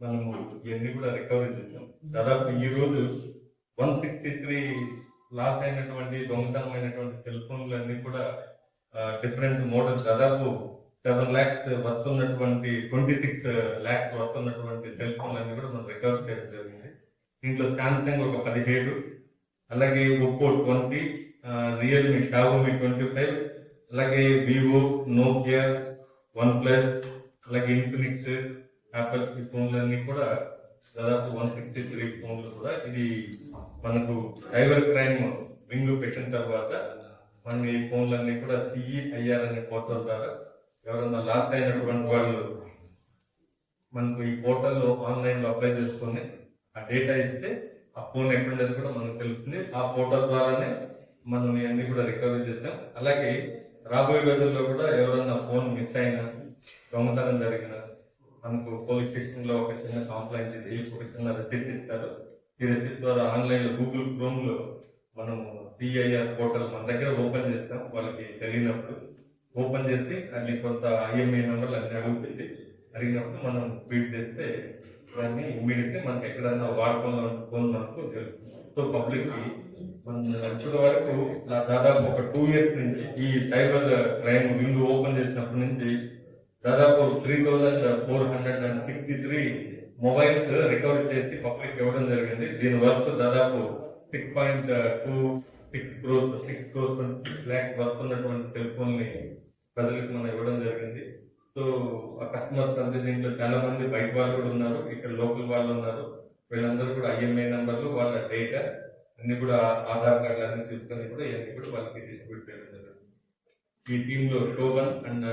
మనము ఇవన్నీ కూడా రికవరీ చేసాం. దాదాపు ఈ రోజు వన్ సిక్స్టీ త్రీ లాస్ అయినటువంటి దొంగతనమైనటువంటి సెల్ ఫోన్లు అన్ని కూడా డిఫరెంట్ మోడల్స్ దాదాపు సెవెన్ ల్యాక్స్ వస్తున్నటువంటి ట్వంటీ సిక్స్ ల్యాక్స్ వస్తున్నటువంటి సెల్ ఫోన్లు అన్ని కూడా మనం రికవర్ చేయడం జరిగింది. దీంట్లో శాంసంగ్ ఒక పదిహేడు అలాగే Oppo twenty Realme Xiaomi twenty five అలాగే వివో నోకియా వన్ ప్లస్ అలాగే ఇన్ఫినిక్స్ యాపిల్ ఈ ఫోన్లన్నీ కూడా దాదాపు వన్ సిక్స్టీ త్రీ ఫోన్లు కూడా ఇది మనకు సైబర్ క్రైమ్ వింగ్ పెట్టిన తర్వాత మన ఈ ఫోన్లన్నీ కూడా సిఈఐఆర్ అనే పోర్టల్ ద్వారా ఎవరన్నా లాస్ట్ అయినటువంటి వాళ్ళు మనకు ఈ పోర్టల్లో ఆన్లైన్లో అప్లై చేసుకొని ఆ డేటా ఇస్తే ఆ ఫోన్ ఎక్కడుండేది కూడా మనకు తెలుస్తుంది. ఆ పోర్టల్ ద్వారానే మనం ఇవన్నీ కూడా రికవరీ చేద్దాం అలాగే రాబోయే రోజుల్లో కూడా ఎవరన్నా ఫోన్ మిస్ అయినా దొంగతనం జరిగిన మనకు పోలీస్ స్టేషన్లో ఒక చిన్న కాంప్లైంట్ ఇది ఒక చిన్న రిసిప్ట్ ఇస్తారు ఈ రెసిప్ట్ ద్వారా ఆన్లైన్లో గూగుల్ క్రోమ్లో మనం పిఐఆర్ పోర్టల్ మన దగ్గర ఓపెన్ చేస్తాం. వాళ్ళకి తెలియనప్పుడు ఓపెన్ చేసి అన్ని కొంత ఐఎంఐ నెంబర్లు అన్ని అడుగుతుంది. అడిగినప్పుడు మనం ట్వీట్ చేస్తే దాన్ని ఇమ్మీడియట్ మనకి ఎక్కడన్నా వాడకంలో ఉన్న ఫోన్ మనకు తెలుస్తుంది. సో పబ్లిక్కి ఇప్పటి వరకు దాదాపు ఒక టూ ఇయర్స్ నుంచి ఈ సైబర్ క్రైమ్ వింగ్ ఓపెన్ చేసినప్పటి నుంచి దాదాపు three thousand four hundred and sixty three mobiles recovery చేసి పబ్లిక్ ఇవ్వడం జరిగింది. దీని వర్త్ దాదాపు six point two six crores six crores six lakhs worth ఉన్నటువంటి సెల్ ఫోన్ని ప్రజలకు మనం ఇవ్వడం జరిగింది. సో ఆ కస్టమర్స్ అంతే దీంట్లో చాలా మంది బయట వాళ్ళు కూడా ఉన్నారు ఇక్కడ లోకల్ వాళ్ళు ఉన్నారు. వీళ్ళందరూ కూడా ఐఎంఐ నంబర్లు వాళ్ళ డేటా అన్ని కూడా ఆధార్ కార్డులు అన్ని తీసుకొని కూడా ఇవన్నీ కూడా వాళ్ళకి డిస్ట్రిబ్యూట్ చేయడం జరిగింది. ఈ టీంలో శోభన్ అండ్